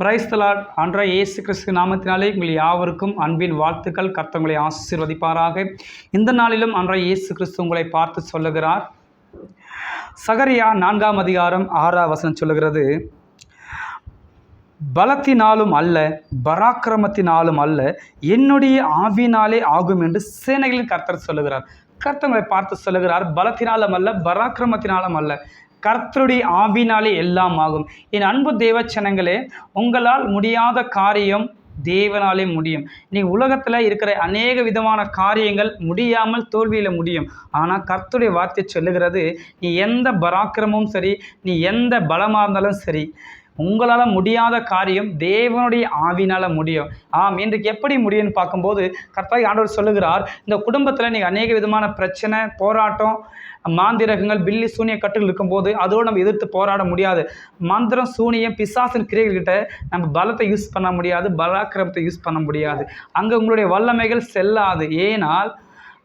Praise the Lord அன்ற இயேசு கிறிஸ்து நாமத்தினாலே உங்கள் யாவருக்கும் அன்பின் வாழ்த்துக்கள். கர்த்தங்களை ஆசீர்வதிப்பாராக. இந்த நாளிலும் அன்ற இயேசு கிறிஸ்து உங்களை பார்த்து சொல்லுகிறார். சகரியா நான்காம் அதிகாரம் ஆறாம் வசனம் சொல்லுகிறது பலத்தினாலும் அல்ல பராக்கிரமத்தினாலும் அல்ல என்னுடைய ஆவினாலே ஆகும் என்று சேனைகளின் கர்த்தர் சொல்லுகிறார். கர்த்தங்களை பார்த்து சொல்லுகிறார் பலத்தினாலும் அல்ல பராக்கிரமத்தினாலும் அல்ல கர்த்தருடைய ஆவினாலே எல்லாம் ஆகும். என் அன்பு தேவச்சனங்களே உங்களால் முடியாத காரியம் தேவனாலே முடியும். நீ உலகத்தில் இருக்கிற அநேக விதமான காரியங்கள் முடியாமல் தோல்வியில் முடியும். ஆனால் கர்த்தருடைய வார்த்தை சொல்லுகிறது நீ எந்த பராக்கிரமும் சரி நீ எந்த பலமாக இருந்தாலும் சரி உங்களால் முடியாத காரியம் தேவனுடைய ஆவினால் முடியும். ஆம் இன்றைக்கு எப்படி முடியும்னு பார்க்கும்போது கர்த்தாய் ஆண்டவர் சொல்லுகிறார் இந்த குடும்பத்தில் நீங்கள் அநேக விதமான பிரச்சனை போராட்டம் மாந்திரகங்கள் பில்லி சூனிய கட்டுகள் இருக்கும்போது அதோடு நம்ம எதிர்த்து போராட முடியாது. மந்திரம் சூனியம் பிசாசின் கிரியைகள்கிட்ட நம்ம பலத்தை யூஸ் பண்ண முடியாது பலாக்கிரமத்தை யூஸ் பண்ண முடியாது. அங்கே உங்களுடைய வல்லமைகள் செல்லாது. ஏனால்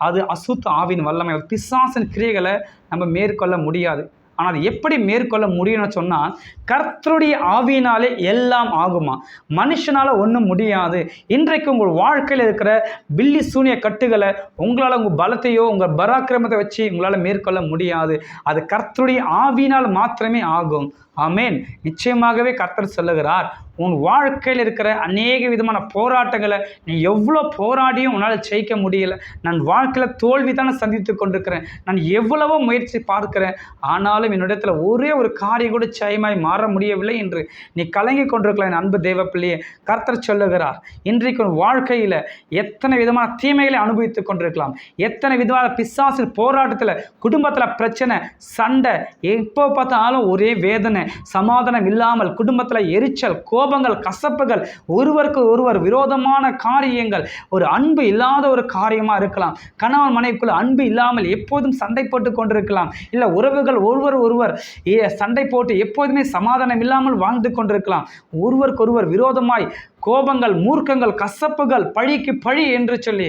அது அசுத்த ஆவின் வல்லமை பிசாசின் கிரியைகளை நம்ம மேற்கொள்ள முடியாது. ஆனால் அது எப்படி மேற்கொள்ள முடியும்னு சொன்னால் கர்த்தருடைய ஆவியினாலே எல்லாம் ஆகுமா? மனுஷனால் ஒன்றும் முடியாது. இன்றைக்கு உங்கள் வாழ்க்கையில் இருக்கிற பில்லி சூனிய கட்டுகளை உங்களால் உங்கள் பலத்தையோ உங்கள் பராக்கிரமத்தை வச்சு உங்களால் மேற்கொள்ள முடியாது. அது கர்த்தருடைய ஆவியினால் மாத்திரமே ஆகும். ஆமேன். நிச்சயமாகவே கர்த்தர் சொல்லுகிறார் உன் வாழ்க்கையில் இருக்கிற அநேக விதமான போராட்டங்களை நீ எவ்வளோ போராடியும் உன்னால் ஜெயிக்க முடியல. நான் வாழ்க்கையில் தோல்வி தானே சந்தித்து கொண்டிருக்கிறேன். நான் எவ்வளவோ முயற்சி பார்க்கிறேன். ஆனாலும் என்னிடத்தில் ஒரே ஒரு காரியம் கூட ஜெயமாய் மாற முடியவில்லை என்று நீ கலங்கி கொண்டிருக்கலாம் என் அன்பு தேவ பிள்ளையே கர்த்தர் சொல்லுகிறார் இன்றைக்கு உன் வாழ்க்கையில் எத்தனை விதமான தீமைகளை அனுபவித்துக் கொண்டிருக்கலாம். எத்தனை விதமான பிசாசின் போராட்டத்தில் குடும்பத்தில் பிரச்சனை சண்டை எப்போ பார்த்தாலும் ஒரே வேதனை. சமாதானம் இல்லாமல் குடும்பத்தில் எரிச்சல் கோபங்கள் கசப்புகள் ஒருவருக்கு ஒருவர் விரோதமான காரியங்கள் ஒரு அன்பு இல்லாத ஒரு காரியமாக இருக்கலாம். கணவன் மனைவிக்குள்ள அன்பு இல்லாமல் எப்போதும் சண்டை போட்டு கொண்டிருக்கலாம். இல்லை உறவுகள் ஒருவர் ஒருவர் ஏ- சண்டை போட்டு எப்போதுமே சமாதானம் இல்லாமல் வாழ்ந்து கொண்டிருக்கலாம். ஒருவருக்கொருவர் விரோதமாய் கோபங்கள் மூர்க்கங்கள் கசப்புகள் பழிக்கு பழி என்று சொல்லி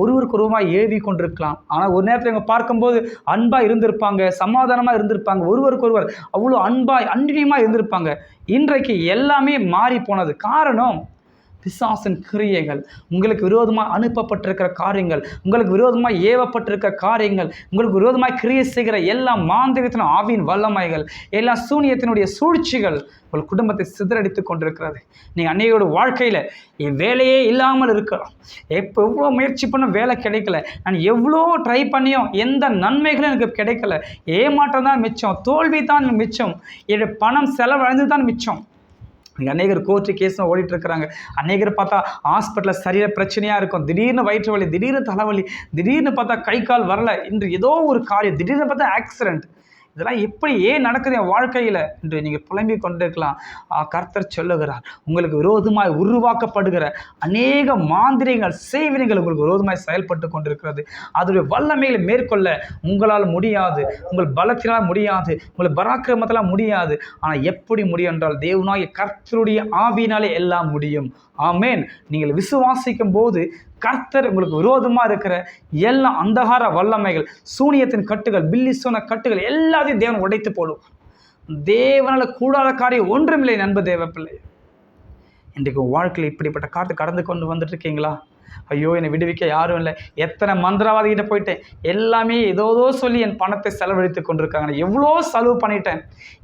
ஒருவருக்கு ஒருவமாக ஏவி கொண்டிருக்கலாம். ஆனால் ஒரு நேரத்தில் இவங்க பார்க்கும்போது அன்பாக இருந்திருப்பாங்க சமாதானமாக இருந்திருப்பாங்க. ஒருவருக்கு ஒருவர் அவ்வளோ அன்பாய் அன்பியமாக இருந்திருப்பாங்க. இன்றைக்கு எல்லாமே மாறி போனது காரணம் பிசாசின் கிரியைகள் உங்களுக்கு விரோதமாக அனுப்பப்பட்டிருக்கிற காரியங்கள் உங்களுக்கு விரோதமாக ஏவப்பட்டிருக்கிற காரியங்கள் உங்களுக்கு விரோதமாக கிரியை செய்கிற எல்லா மாந்திரத்தின் ஆவியின் வல்லமைகள் எல்லா சூனியத்தினுடைய சூழ்ச்சிகள் உங்கள் குடும்பத்தை சிதறடித்து கொண்டிருக்கிறது. நீங்கள் அன்னையோட வாழ்க்கையில் என் வேலையே இல்லாமல் இருக்கலாம். எப்போ எவ்வளோ முயற்சி பண்ண வேலை கிடைக்கல. நான் எவ்வளோ ட்ரை பண்ணியும் எந்த நன்மைகளும் எனக்கு கிடைக்கல. ஏமாற்றம் தான் மிச்சம் தோல்வி தான் மிச்சம். என்னுடைய பணம் செலவழிந்து தான் மிச்சம். அநேகர் கோர்ட்டு கேஸும் ஓடிட்டு இருக்கிறாங்க அநேகர் பார்த்தா ஹாஸ்பிட்டலில் சரியான பிரச்சனையாக இருக்கும். திடீர்னு வயிற்று வலி திடீர்னு தலைவலி திடீர்னு பார்த்தா கை கால் வரல. இன்று ஏதோ ஒரு காரியம் திடீர்னு பார்த்தா ஆக்சிடென்ட் இதெல்லாம் எப்படி ஏன் நடக்குது என் வாழ்க்கையில். என்று நீங்கள் புலம்பிக் கொண்டிருக்கலாம். ஆ, கர்த்தர் சொல்லுகிறார் உங்களுக்கு விரோதமாய் உருவாக்கப்படுகிற அநேக மாந்திரியங்கள் செய்வினைகள் உங்களுக்கு விரோதமாய் செயல்பட்டு கொண்டிருக்கிறது. அதோடைய வல்லமைகளை மேற்கொள்ள உங்களால் முடியாது. உங்கள் பலத்தினால் முடியாது. உங்கள் பராக்கிரமத்தினால் முடியாது. ஆனால் எப்படி முடியும் என்றால் தேவனாகிய கர்த்தருடைய ஆவியினாலே எல்லாம் முடியும். ஆமேன். நீங்கள் விசுவாசிக்கும் போது கர்த்தர் உங்களுக்கு விரோதமாக இருக்கிற எல்லா அந்தகார வல்லமைகள் சூனியத்தின் கட்டுகள் பில்லி சோன கட்டுகள் எல்லாத்தையும் தேவன் உடைத்து போடும். தேவனால் கூடாத காரியம் ஒன்றுமில்லை நண்பு தேவ பிள்ளை இன்றைக்கு வாழ்க்கையில் இப்படிப்பட்ட காற்று கடந்து கொண்டு வந்துட்டு இருக்கீங்களா? ஐயோ என்னை விடுவிக்க யாரும் இல்லை. எத்தனை மந்திரவாதிகிட்ட போயிட்டேன். எல்லாமே ஏதோதோ சொல்லி என் பணத்தை செலவழித்து கொண்டிருக்காங்க. நான் எவ்வளோ செலவு பண்ணிட்டேன்.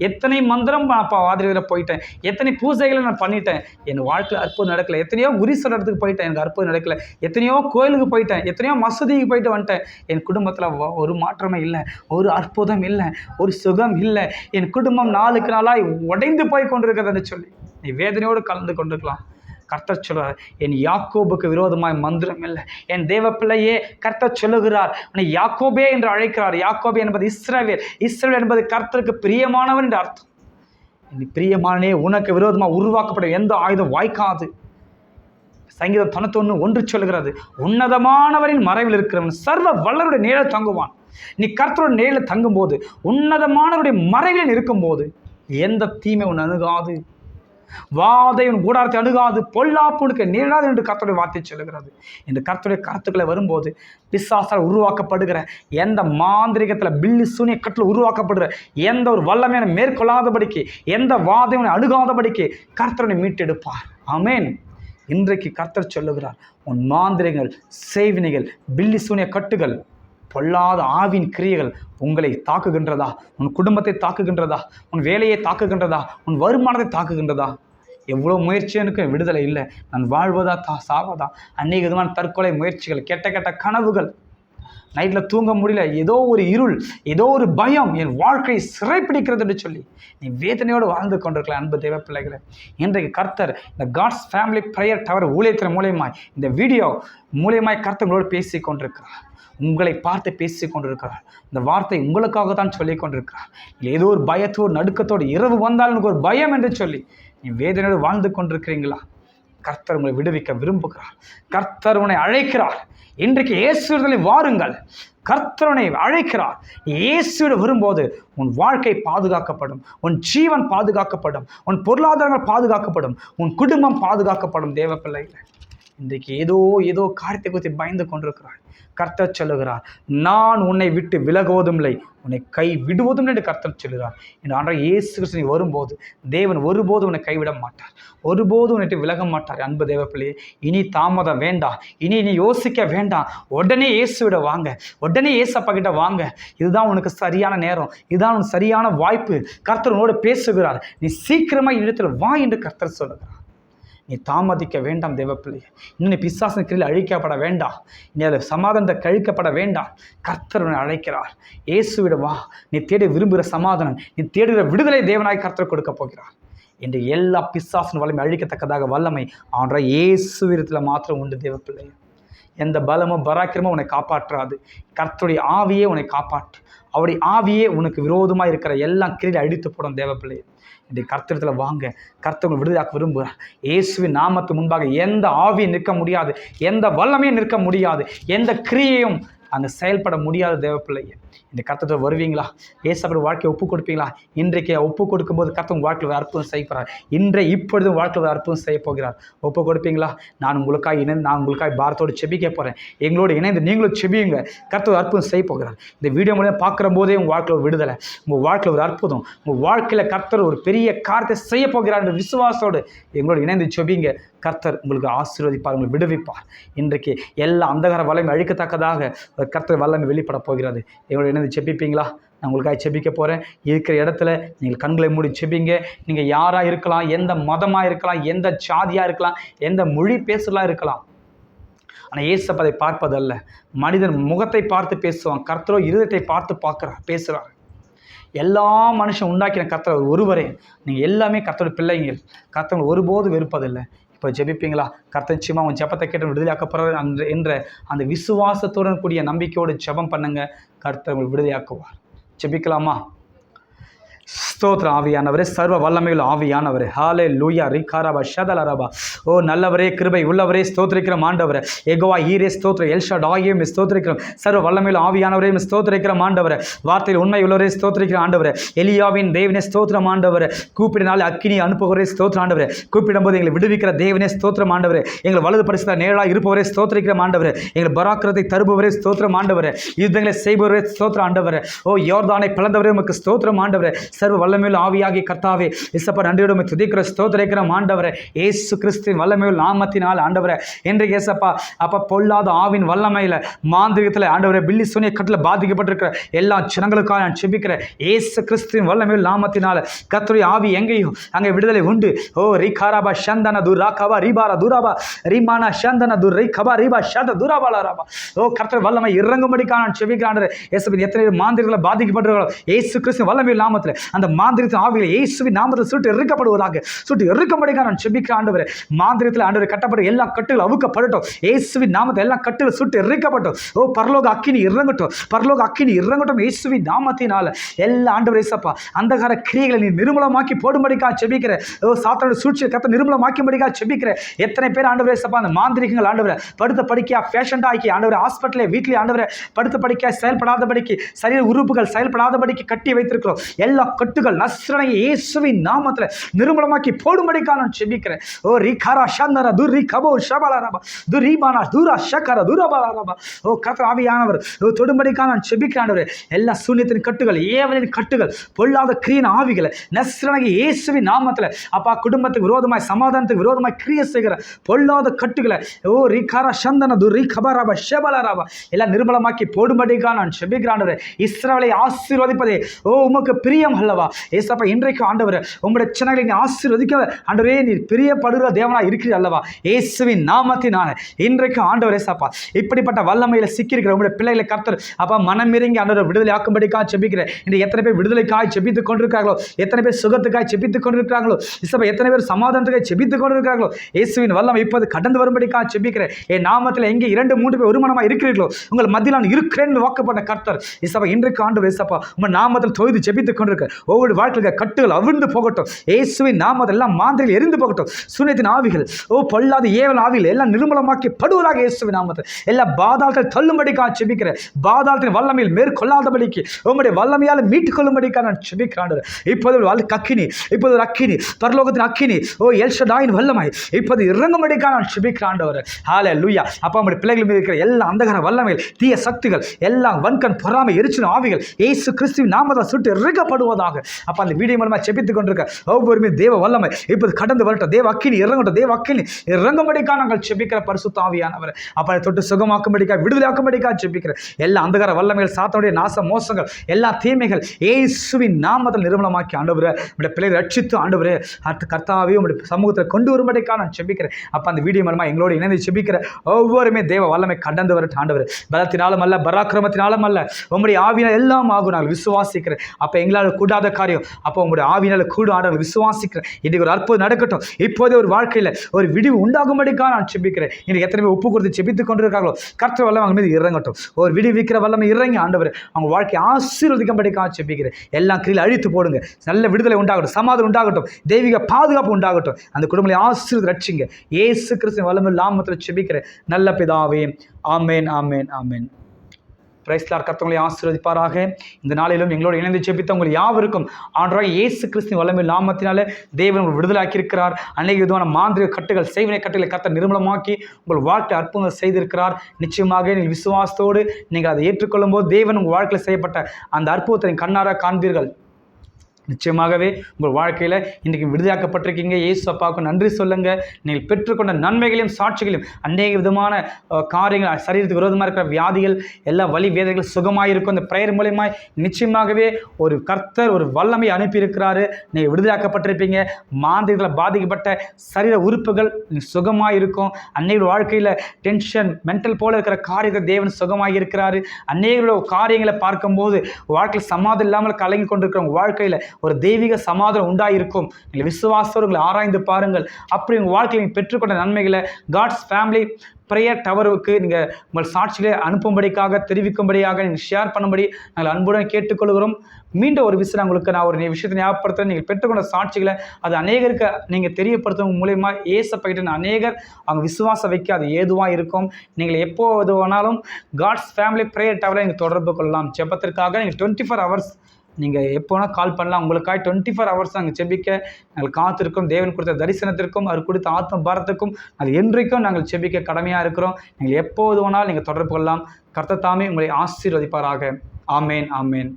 எத்தனை மந்திரம் அப்பா வாதிரியில் போயிட்டேன். எத்தனை பூஜைகளை நான் பண்ணிட்டேன். என் வாழ்க்கையில் அற்புதம் நடக்கலை. எத்தனையோ குரு இடத்துக்கு போயிட்டேன். எனக்கு அற்புதம் நடக்கல. எத்தனையோ கோயிலுக்கு போயிட்டேன். எத்தனையோ மசூதிக்கு போயிட்டு வந்துட்டேன். என் குடும்பத்தில் ஒரு மாற்றமே இல்லை. ஒரு அற்புதம் இல்லை. ஒரு சுகம் இல்லை. என் குடும்பம் நாளுக்கு நாளாக உடைந்து போய் கொண்டிருக்கிறதுன்னு சொல்லி. நீ வேதனையோடு கலந்து கொண்டிருக்கலாம். கர்த்தர் சொல்கிறார் என் யாக்கோபுக்கு விரோதமாய் மந்திரம் இல்லை. என் தேவ பிள்ளையே கர்த்தர் சொல்லுகிறார் உன்னை யாக்கோபே என்று அழைக்கிறார். யாக்கோபே என்பது இஸ்ரவேல். இஸ்ரவேல் என்பது கர்த்தருக்கு பிரியமானவன் என்று அர்த்தம். நீ பிரியமானே உனக்கு விரோதமாக உருவாக்கப்படும் எந்த ஆயுதம் வாய்க்காது. சங்கீதம் தொண்ணூத்தொன்று ஒன்று சொல்கிறது உன்னதமானவரின் மறைவில் இருக்கிறவன் சர்வ வல்லருடைய நிழல் தங்குவான். நீ கர்த்தரோட நிழலில் தங்கும்போது உன்னதமானவருடைய மறைவில் இருக்கும்போது எந்த தீமை உன் அணுகாது. வாதை உன் கூடாரத்தை அணுகாது பொல்லாப்புனுக்கு நேராது என்று கர்த்தருடைய வார்த்தை சொல்லுகிறது. இந்த கர்த்தருடைய கருத்துக்களை வரும்போது பிசாசால் உருவாக்கப்படுகிற எந்த மாந்திரிகத்தில் பில்லி சூனிய கட்டில் உருவாக்கப்படுகிற எந்த ஒரு வல்லமையான மேற்கொள்ளாதபடிக்கு எந்த வாதையும் அணுகாதபடிக்கு கர்த்தரனை மீட்டெடுப்பார். ஆமேன். இன்றைக்கு கர்த்தர் சொல்லுகிறார் உன் மாந்திரிகள் செய்வினைகள் பில்லி சூனிய கட்டுகள் பொல்லாத ஆவின் கிரியைகள் உங்களை தாக்குகின்றதா? உன் குடும்பத்தை தாக்குகின்றதா? உன் வேலையை தாக்குகின்றதா? உன் வருமானத்தை தாக்குகின்றதா? எவ்வளோ முயற்சி எனக்கு விடுதலை இல்லை. நான் வாழ்வதா தா சாவதா? அநேக விதமான தற்கொலை முயற்சிகள் கெட்ட கெட்ட கனவுகள். நைட்டில் தூங்க முடியல. ஏதோ ஒரு இருள் ஏதோ ஒரு பயம் என் வாழ்க்கையை சிறைப்பிடிக்கிறது என்று சொல்லி நீ வேதனையோடு வாழ்ந்து கொண்டிருக்கலாம் அன்பு தேவ பிள்ளைகளை. இன்றைக்கு கர்த்தர் இந்த காட்ஸ் ஃபேமிலி ப்ரேயர் டவர் ஊழியத்தின் மூலியமாய் இந்த வீடியோ மூலியமாய் கர்த்தங்களோடு பேசி கொண்டிருக்கிறார். உங்களை பார்த்து பேசி கொண்டிருக்கிறார். இந்த வார்த்தை உங்களுக்காக தான் சொல்லி கொண்டிருக்கிறார். ஏதோ ஒரு பயத்தோடு நடுக்கத்தோடு இரவு வந்தால் எனக்கு ஒரு பயம் என்று சொல்லி நீ வேதனையோடு வாழ்ந்து கொண்டிருக்கிறீங்களா? கர்த்தர் உங்களை விடுவிக்க விரும்புகிறார். கர்த்தர் உன்னை அழைக்கிறார். இன்றைக்கு இயேசுவிடத்தில் வாருங்கள். கர்த்தரனை அழைக்கிறார். இயேசுவிட வரும்போது உன் வாழ்க்கை பாதுகாக்கப்படும் உன் ஜீவன் பாதுகாக்கப்படும் உன் பொருளாதாரங்கள் பாதுகாக்கப்படும் உன் குடும்பம் பாதுகாக்கப்படும் தேவ இன்றைக்கு ஏதோ ஏதோ காரியத்தை குறித்து பயந்து கொண்டிருக்கிறாய் கர்த்தர் சொல்லுகிறார் நான் உன்னை விட்டு விலகுவதும் இல்லை உன்னை கை விடுவதும் இல்லை என்று கர்த்தர் சொல்லுகிறார். இந்த ஆண்டாக இயேசு கிறிஸ்து வரும்போது தேவன் ஒருபோதும் உன்னை கைவிட மாட்டார். ஒருபோதும் உன்னை விலக மாட்டார். அன்பு தேவ பிள்ளையே இனி தாமதம் வேண்டாம். இனி நீ யோசிக்க வேண்டாம். உடனே இயேசுவிட வாங்க. உடனே இயேசப்பா கிட்ட வாங்க. இதுதான் உனக்கு சரியான நேரம். இதுதான் உனக்கு சரியான வாய்ப்பு. கர்த்தர் உன்னோடு பேசுகிறார். நீ சீக்கிரமாக இடத்துல வா என்று கர்த்தர் சொல்லுகிறார். நீ தாமதிக்க வேண்டாம் தேவப்பிள்ளை இன்னும் நீ பிசாசன் கீழ் அழிக்கப்பட வேண்டாம். நீ அதில் சமாதானத்தை கழிக்கப்பட வேண்டாம். கர்த்தர் உன்னை அழைக்கிறார். இயேசுவிட வா. நீ தேடி விரும்புகிற சமாதானம் நீ தேடுகிற விடுதலை தேவனாய் கர்த்தர் கொடுக்க போகிறார். என்று எல்லா பிசாசன் வல்லமை அழிக்கத்தக்கதாக வல்லமை ஆன்ற இயேசுவிடத்தில் மாத்திரம் உண்டு தேவப்பிள்ளை எந்த பலமும் பராக்கிரமும் உன்னை காப்பாற்றாது. கர்த்தருடைய ஆவியே உன்னை காப்பாற்று. அவருடைய ஆவியே உனக்கு விரோதமாக இருக்கிற எல்லாம் கிரீடை அடித்து போடும் தேவப்பிள்ளை இன்றைய கர்த்தத்தில் வாங்க. கர்த்தவங்க விடுதலாக்க விரும்புகிறார். இயேசுவின் நாமத்து முன்பாக எந்த ஆவியும் நிற்க முடியாது. எந்த வல்லமையும் நிற்க முடியாது. எந்த கிரியையும் அங்கே செயல்பட முடியாத தேவப்பிள்ளைய. இந்த கர்த்தத்தை வருவீங்களா? ஏசப்பட வாழ்க்கையை ஒப்பு கொடுப்பீங்களா? இன்றைக்கு ஒப்பு கொடுக்கும்போது கர்த்தவங்க வாழ்க்கையில் அற்புதம் செய்ய போகிறார் இன்றை இப்பொழுதும் வாழ்க்கையில் அற்புதம் செய்ய போகிறார். ஒப்பு கொடுப்பீங்களா? நான் உங்களுக்காக இணைந்து நான் உங்களுக்காக பாரத்தோடு செபிக்க போகிறேன் எங்களோடு இணைந்து நீங்களும் செபியுங்க. கர்த்தர் அற்புதம் செய்ய போகிறார். இந்த வீடியோ மூலம் பார்க்குற போதே உங்கள் வாழ்க்கையில் விடுதலை உங்கள் வாழ்க்கையில் ஒரு அற்புதம் உங்கள் வாழ்க்கையில் கர்த்தர் ஒரு பெரிய காரியத்தை செய்ய போகிறார் என்ற விசுவாசோடு எங்களோடு இணைந்து செபிங்க. கர்த்தர் உங்களுக்கு ஆசீர்வதிப்பார் உங்களை விடுவிப்பார். இன்றைக்கு எல்லா அந்தகார வலையும் அழிக்கத்தக்கதாக கர்த்தர் வல்லமை வெளிப்பட போகிறது. எங்களோட இணைந்து செப்பிப்பீங்களா நான் உங்களுக்காக செபிக்க போகிறேன் இருக்கிற இடத்துல நீங்கள் கண்களை மூடி செபிங்க. நீங்கள் யாராக இருக்கலாம் எந்த மதமாக இருக்கலாம் எந்த ஜாதியாக இருக்கலாம் எந்த மொழி பேசலாம் இருக்கலாம். ஆனால் ஏசப்ப அதை பார்ப்பதல்ல. மனிதன் முகத்தை பார்த்து பேசுவான். கர்த்தரோ இருதயத்தை பார்த்து பார்க்குறார் பேசுகிறார் எல்லா மனுஷன் உண்டாக்கின கர்த்தர் ஒருவரே. நீங்கள் எல்லாமே கர்த்தரோட பிள்ளைங்கள் கர்த்தவங்க ஒருபோதும் வெறுப்பதில்லை. இப்போ ஜெபிப்பீங்களா? கர்த்தர் நிச்சயமாக ஜெபத்தை கேட்டு விடுதலையாக்கப்படுற அந்த என்ற அந்த விசுவாசத்துடன் கூடிய நம்பிக்கையோடு ஜெபம் பண்ணுங்க. கர்த்தர் உங்களை விடுதலையாக்குவார். ஜெபிக்கலாமா? ஸ்தோத்திர ஆவியானவரே. சர்வ வல்லமையில் ஆவியானவரே. ஹாலே லூயா ரிகாரபா ஷதலரபா. ஓ நல்லவரே கிருபை உள்ளவரே ஸ்தோத்திரிக்கிறோம் ஆண்டவரே. எகோவா ஈரே ஸ்தோத்திர எல்ஷா டாகியும் ஸ்தோத்திரிக்கிறோம். சர்வ வல்லமையில் ஆவியானவரே ஸ்தோத்திரிக்கிறோம் ஆண்டவரே. வார்த்தையில் உண்மை உள்ளவரே ஸ்தோத்திரிக்கிற ஆண்டவரே. எலியாவின் தேவனே ஸ்தோத்திரம் ஆண்டவரே. கூப்பிடினால் அக்கினி அனுப்புகிறே ஸ்தோத்திரம் ஆண்டவரே. கூப்பிடும்போது எங்களை விடுவிக்கிற தேவனே ஸ்தோத்திரம் ஆண்டவரே. எங்கள் வலது பரிசுத்த நேராக இருப்பவரே ஸ்தோத்திரிக்கிற ஆண்டவரே. எங்கள் பராக்கிரத்தை தருபவரே ஸ்தோத்திரம் ஆண்டவரே. யுத்தங்களை செய்பவரே ஸ்தோத்திரம் ஆண்டவரே. ஓ யோர்தானை பிளந்தவரே உமக்கு ஸ்தோத்திரம் ஆண்டவரே. சர்வ வல்லமையில் ஆவியாகி கர்த்தாவே இசப்ப நன்றியோடு துதிக்கிற ஸ்தோத்திரிக்கிற ஆண்டவரை ஏசு கிறிஸ்துவின் வல்லமையில் நாமத்தினால் ஆண்டவரை இன்றைக்கு ஏசப்பா அப்போ பொல்லாத ஆவின் வல்லமையில் மாந்திரிகத்தில் ஆண்டவரை பில்லி சூனிய கட்டில் பாதிக்கப்பட்டிருக்கிற எல்லா ஜனங்களுக்காக நான் செபிக்கிறேன் ஏசு கிறிஸ்துவின் வல்லமையில் நாமத்தினால் கத்துரை ஆவி எங்கேயும் அங்கே விடுதலை உண்டு. ஓ ரிகாராபா சந்தன துராகாபா ரீபாரா துராபா ரீமானா சந்தன துர் ரிகபா ரீபா சந்த துராபாலா ராபா. ஓ கர்த்தர் வல்லமை இறங்கும்படிக்காக நான் செபிக்கிறான் இயேசுவின் எத்தனை மாந்திரிகளை பாதிக்கப்பட்டிருக்கிறோம் ஏசு கிறிஸ்து வல்லமையில் நாமத்தில் அந்த மாந்திரத்தின் ஆவியில் இயேசுவின் நாமத்தில் சுட்டு எறுக்கப்படுவதாக சுட்டு எரிக்கும்படிக்காக நான் செபிக்கிற ஆண்டவர். மாந்திரத்தில் ஆண்டவர் கட்டப்பட்ட எல்லா கட்டுகள் அவுக்கப்படட்டும். இயேசுவின் நாமத்தை எல்லா கட்டுகள் சுட்டு எரிக்கப்பட்டோம். ஓ பரலோக அக்கினி இறங்கட்டும். பரலோக அக்கினி இறங்கட்டும் இயேசுவின் நாமத்தினால. எல்லா ஆண்டவர் இயேசப்பா அந்தகார கிரியைகளை நீ நிர்மூலமாக்கி போடும்படிக்காக செபிக்கிற ஓ சாத்தனோட சூழ்ச்சியை கத்த நிர்மூலமாக்கும்படிக்காக செபிக்கிற எத்தனை பேர் ஆண்டவர் இயேசப்பா அந்த மாந்திரிகங்கள் ஆண்டவர் படுத்த படிக்கையா ஃபேஷன்டா ஆக்கி ஆண்டவர் ஹாஸ்பிட்டலே வீட்டிலே ஆண்டவர் படுத்த படிக்க செயல்படாதபடிக்கு சரீர உறுப்புகள் செயல்படாதபடிக்கு கட்டி வைத்திருக்கிறோம். எல்லா கட்டுகள் நஸ்ரனை இயேசுவின் நாமத்தில் நிர்மலமாக்கி போடும்படிக்காக நான் செபிக்கிறேன். ஓ ரிகாரா சந்தர துரி கபோ ஷபலரபா துரிபானா தூரா ஷக்கர துரபலரபா ஓ கர்த்தர் ஆவியானவர் ஓ தொடும்படிக்காக நான் செபிக்கிறாண்டவர் எல்லா சூன்யத்தின் கட்டுகள் ஏவலின் கட்டுகள் பொல்லாத கிரியின் ஆவிகளை நஸ்ரனகி இயேசுவின் நாமத்தில் அப்பா குடும்பத்துக்கு விரோதமாய் சமாதானத்துக்கு விரோதமாய் கிரிய செய்கிற பொல்லாத கட்டுகளை ஓ ரிகாரா சந்தன துரி கபராபா ஷபலராபா எல்லாம் நிர்மலமாக்கி போடும்படிக்காக நான் செபிக்கிறாண்டவர் இஸ்ரவலை ஆசீர்வதிப்பதே. ஓ உமக்கு பிரியம் அல்லவா? ஏசப்பா இன்றைக்கு ஆண்டவர் உங்களுடைய சின்னங்களை நீ ஆசீர்வதிக்க ஆண்டவரே நீ பிரியப்படுகிற தேவனா இருக்கிற அல்லவா? இயேசுவின் நாமத்தினால. இன்றைக்கு ஆண்டவர் ஏசப்பா இப்படிப்பட்ட வல்லமையில் சிக்கியிருக்கிற உங்களுடைய பிள்ளைகளை கர்த்தர் அப்பா மனம் இறங்கி ஆண்டவர் விடுதலை ஆக்கும்படிக்காக செபிக்கிறேன். இன்று எத்தனை பேர் விடுதலைக்காய் செபித்துக் கொண்டிருக்கிறார்களோ எத்தனை பேர் சுகத்துக்காய் செபித்துக் கொண்டிருக்கிறார்களோ இசப்பா எத்தனை பேர் சமாதானத்துக்காய் செபித்துக் கொண்டிருக்கிறார்களோ இயேசுவின் வல்லமை இப்போது கடந்து வரும்படிக்காக செபிக்கிறேன். என் நாமத்தில் எங்கே இரண்டு மூன்று பேர் ஒருமனமாக இருக்கிறீர்களோ உங்கள் மத்தியில் நான் இருக்கிறேன்னு வாக்கப்பட்ட கர்த்தர். இசப்பா இன்றைக்கு ஆண்டு இசப்பா உங்கள் நாமத்தில் தொய்து செபித்துக் கொண்டிருக்க ஒவ்வொரு வாழ்க்கையில் கட்டுகள் அவிழ்ந்து போகட்டும். இயேசுவின் நாமத்தில் எல்லாம் மாந்திரில் எரிந்து போகட்டும். சூனியத்தின் ஆவிகள் ஓ பொல்லாத ஏவல் ஆவிகள் எல்லாம் நிர்மலமாக்கி படுவதாக இயேசுவின் நாமத்தில். எல்லா பாதாளத்தில் தள்ளும்படிக்காக செபிக்கிற பாதாளத்தின் வல்லமையில் மேற்கொள்ளாதபடிக்கு உங்களுடைய வல்லமையால் மீட்டுக் கொள்ளும்படிக்காக நான் செபிக்கிறான் இப்போது ஒரு கக்கினி இப்போது ஒரு அக்கினி பரலோகத்தின் அக்கினி ஓ எல்ஷடாயின் வல்லமை. இப்போது இறங்கும்படிக்காக நான் செபிக்கிறாண்டவர் ஹாலே லூயா அப்பா நம்முடைய பிள்ளைகள் மீது இருக்கிற எல்லா அந்தகர வல்லமைகள் தீய சக்திகள் எல்லாம் வன்கண் பொறாமை எரிச்சின ஆவிகள் இயேசு கிறிஸ்துவின் நாமதான் சுட்டு இறக்கப்படுவதாக அப்போ அந்த வீடியோ மூலமாக செபித்து கொண்டிருக்க ஒவ்வொருமே தேவ வல்லமை. இப்போது கடந்து வரட்டும். தேவ அக்கினி இறங்கட்டும். தேவ அக்கினி இறங்கும்படிக்கா நாங்கள் செபிக்கிற பரிசு தாவியானவர் அப்போ தொட்டு சுகமாக்கும்படிக்கா விடுதலாக்கும்படிக்கா செபிக்கிற எல்லா அந்தகார வல்லமைகள் சாத்தனுடைய நாச மோசங்கள் எல்லா தீமைகள் இயேசுவின் நாமத்தில் நிர்மலமாக்கி ஆண்டவரை உடைய பிள்ளையை ரட்சித்து ஆண்டவரே அடுத்த கர்த்தாவே உடைய சமூகத்தில் கொண்டு வரும்படிக்கா நான் செபிக்கிறேன். அப்போ அந்த வீடியோ மூலமாக எங்களோட இணைந்து செபிக்கிற ஒவ்வொருமே தேவ வல்லமை கடந்து வரட்டும். ஆண்டவர் பலத்தினாலும் அல்ல பராக்கிரமத்தினாலும் அல்ல உங்களுடைய ஆவினால் எல்லாம் ஆகும். நாங்கள் விசுவாசிக்கிறேன். அப்போ எங்களால் கூடாத காரியம். அப்போ உங்களுடைய ஆவினால் கூட ஆண்டவர் விசுவாசிக்கிறேன். இன்றைக்கு ஒரு அற்புதம் நடக்கட்டும். இப்போதே ஒரு வாழ்க்கையில் ஒரு விடிவு உண்டாகும்படிக்காக நான் செபிக்கிறேன். இன்றைக்கு எத்தனை பேர் உப்பு கொடுத்து செபித்துக் கொண்டிருக்காங்களோ கர்த்தர் வல்லம் அவங்க மீது இறங்கட்டும். ஒரு விடுவிக்கிற வல்லமை இறங்கி ஆண்டவர் அவங்க வாழ்க்கையை ஆசீர்வதிக்கும்படிக்காக செபிக்கிறேன். எல்லாம் கீழே அழித்து போடுங்க. நல்ல விடுதலை உண்டாகட்டும். சமாதானம் உண்டாகட்டும். தெய்வீக பாதுகாப்பு உண்டாகட்டும். அந்த குடும்பத்தை ஆசீர்வதி ரட்சிங்க. ஏசு கிறிஸ்துவின் வல்லமை லாமத்தில் செபிக்கிறேன். நல்ல பிதாவே. ஆமேன் ஆமேன் ஆமேன். பிரைஸ்லார் கர்த்தவங்களை ஆசீர்வதிப்பாராக. இந்த நாளிலும் எங்களோடு இணைந்து ஜெபித்த உங்கள் யாவருக்கும் ஆண்டராக இயேசு கிறிஸ்து வல்லமை நாமத்தினால தேவன் உங்களை விடுதலாக்கி இருக்கிறார் அநேக விதமான மாந்திரிக கட்டுகள் செய்வினை கட்டுகளை கத்த நிர்மலமாக்கி உங்கள் வாழ்க்கை அற்புதங்கள் செய்திருக்கிறார். நிச்சயமாக நீங்கள் விசுவாசத்தோடு நீங்கள் அதை ஏற்றுக்கொள்ளும் போது தேவன் உங்கள் வாழ்க்கையில் செய்யப்பட்ட அந்த அற்புதத்தை கண்ணார காண்பீர்கள். நிச்சயமாகவே உங்கள் வாழ்க்கையில் இன்றைக்கி விடுதலாக்கப்பட்டிருக்கீங்க ஏசு அப்பாவுக்கு நன்றி சொல்லுங்கள் நீங்கள் பெற்றுக்கொண்ட நன்மைகளையும் சாட்சிகளையும் அநேக விதமான காரியங்கள் சரீரத்துக்கு விரோதமாக இருக்கிற வியாதிகள் எல்லா வழி வேதனைகள் சுகமாக இருக்கும். இந்த பிரேயர் மூலியமாய் நிச்சயமாகவே ஒரு கர்த்தர் ஒரு வல்லமை அனுப்பியிருக்கிறாரு. நீங்கள் விடுதலாக்கப்பட்டிருப்பீங்க மாந்திரிகளை பாதிக்கப்பட்ட சரீர உறுப்புகள் சுகமாக இருக்கும். அன்னையோட வாழ்க்கையில் டென்ஷன் மென்டல் போல இருக்கிற காரியத்தை தேவன் சுகமாக இருக்கிறாரு. அநேகரோட காரியங்களை பார்க்கும்போது வாழ்க்கையில் சமாதம் இல்லாமல் கலங்கி கொண்டிருக்கிறவங்க வாழ்க்கையில் ஒரு தெய்வீக சமாதானம் உண்டாயிருக்கும். நீங்கள் விசுவாசவர்களை ஆராய்ந்து பாருங்கள். அப்படி உங்கள் வாழ்க்கையில் நீங்கள் பெற்றுக்கொண்ட நன்மைகளை காட்ஸ் ஃபேமிலி ப்ரேயர் டவருக்கு நீங்கள் உங்கள் சாட்சிகளை அனுப்பும்படிக்காக தெரிவிக்கும்படியாக நீங்கள் ஷேர் பண்ணும்படி நாங்கள் அன்புடன் கேட்டுக்கொள்கிறோம். மீண்டும் ஒரு விஷயம் உங்களுக்கு நான் ஒரு விஷயத்தை ஞாபகப்படுத்துகிறேன் நீங்கள் பெற்றுக்கொண்ட சாட்சிகளை அது அநேகருக்கு நீங்கள் தெரியப்படுத்தும் மூலயமா ஏசப்பைட்டு அநேகர் அவங்க விசுவாசம் வைக்க அது ஏதுவாக இருக்கும். நீங்கள் எப்போ இது வேணாலும் காட்ஸ் ஃபேமிலி ப்ரேயர் டவரை நீங்கள் தொடர்பு கொள்ளலாம். ஜெபத்திற்காக நீங்கள் டுவெண்ட்டி ஃபோர் ஹவர்ஸ் நீங்கள் எப்போ வேணால் கால் பண்ணலாம். உங்களுக்காக டுவெண்ட்டி ஃபோர் ஹவர்ஸ் நாங்கள் செபிக்க நாங்கள் காத்திருக்கோம் தேவன் கொடுத்த தரிசனத்திற்கும் அவர் கொடுத்த ஆத்ம பாரத்துக்கும் அது என்றைக்கும் நாங்கள் செபிக்க கடமையாக இருக்கிறோம். நீங்கள் எப்போது வேணாலும் நீங்கள் தொடர்பு கொள்ளலாம். கர்த்தர் தாமே உங்களை ஆசீர்வதிப்பாராக. ஆமேன் ஆமேன்.